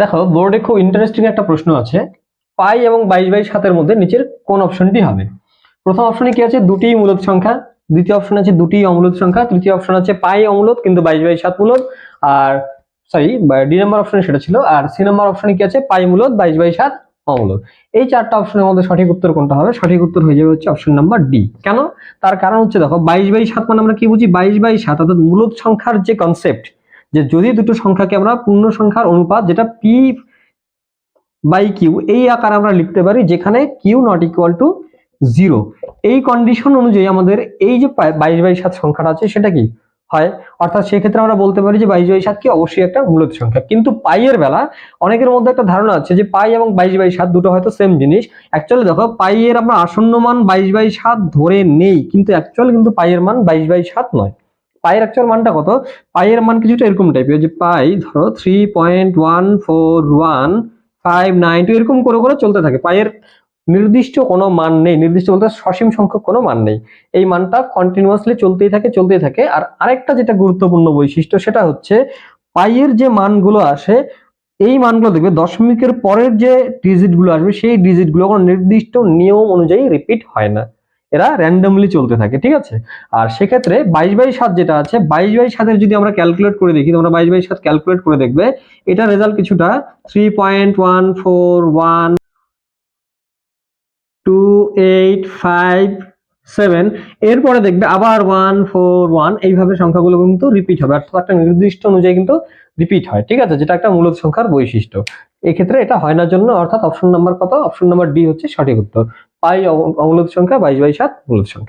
দেখো বোর্ডে খুব ইন্টারেস্টিং একটা প্রশ্ন আছে। পাই এবং বাইশ বাই সাতের মধ্যে নিচের কোন অপশনটি হবে? প্রথম অপশনে কি আছে? দুটি মূলদ সংখ্যা। দ্বিতীয় অপশন আছে দুটি অমূলদ সংখ্যা। তৃতীয় অপশন আছে পাই অমূলদ, কিন্তু বাইশ বাই সাত মূলদ। আর সরি ডি নাম্বার অপশনে সেটা ছিল। আর সি নাম্বার অপশনে কি আছে? পাই মূলদ, বাইশ বাই সাত অমূলদ। এই চারটা অপশনের মধ্যে সঠিক উত্তর কোনটা হবে? সঠিক উত্তর হয়ে যাবে হচ্ছে অপশন নাম্বার ডি কেন? তার কারণ হচ্ছে দেখো, বাইশ বাই সাত মানে আমরা কি বুঝি? বাইশ বাই সাত, অর্থাৎ মূলদ সংখ্যার যে কনসেপ্ট যে যদি দুটো সংখ্যাকে আমরা পূর্ণ সংখ্যার অনুপাত, যেটা পি বাই কিউ এই আকার আমরা লিখতে পারি, যেখানে Q not equal to zero এই কন্ডিশন অনুযায়ী আমাদের এই যে বাইশ বাই সাত সংখ্যাটা আছে, সেটা কি? হয়। অর্থাৎ সেক্ষেত্রে আমরা বলতে পারি যে বাইশ বাই সাত কি অবশ্যই একটা মূলত সংখ্যা। কিন্তু পাইয়ের বেলা অনেকের মধ্যে একটা ধারণা আছে যে পাই এবং বাইশ বাই সাত দুটো হয়তো সেম জিনিস। অ্যাকচুয়ালি দেখো পাইয়ের আমরা আসন্ন মান বাইশ বাই সাত ধরে নেই, কিন্তু অ্যাকচুয়ালি কিন্তু পাইয়ের মান বাইশ বাই সাত নয়। পাইয়ের অ্যাকচুয়াল মানটা কত? পাইয়ের মান কিছুটা এরকম টাইপের যে পাই, ধরো three point one four one five nine two এরকম করে করে চলতে থাকে। পাইয়ের নির্দিষ্ট কোনো মান নেই, নির্দিষ্ট বলতে সসীম সংখ্যক কোনো মান নেই। এই মানটা কন্টিনিউয়াসলি চলতেই থাকে চলতেই থাকে। আর আরেকটা যেটা গুরুত্বপূর্ণ বৈশিষ্ট্য, সেটা হচ্ছে পাইয়ের যে মানগুলো আসে, এই মানগুলো দেখবে দশমিকের পরের যে ডিজিটগুলো আসবে, সেই ডিজিটগুলো কোনো নির্দিষ্ট নিয়ম অনুযায়ী রিপিট হয় না। এরা র্যান্ডমলি চলতে থাকে, ঠিক আছে? আর সেক্ষেত্রে বাইশ বাই সাত যেটা আছে, বাইশ বাই সাতের যদি আমরা ক্যালকুলেট করে দেখি, তোমরা বাইশ বাই সাত ক্যালকুলেট করে দেখবে, এটা রেজাল্ট কিছুটা three point one four one two eight five seven এরপরে দেখবে আবার ওয়ান ফোর ওয়ান এইভাবে সংখ্যাগুলো কিন্তু রিপিট হবে, অর্থাৎ একটা নির্দিষ্ট অনুযায়ী কিন্তু রিপিট হয়, ঠিক আছে? যেটা একটা মূলত সংখ্যার বৈশিষ্ট্য। এক্ষেত্রে এটা হয় না জন্য, অর্থাৎ অপশন নাম্বার কত? অপশন নাম্বার ডি হচ্ছে সঠিক উত্তর। পাই অমূলত সংখ্যা বাইশ বাই সাত মূলত সংখ্যা।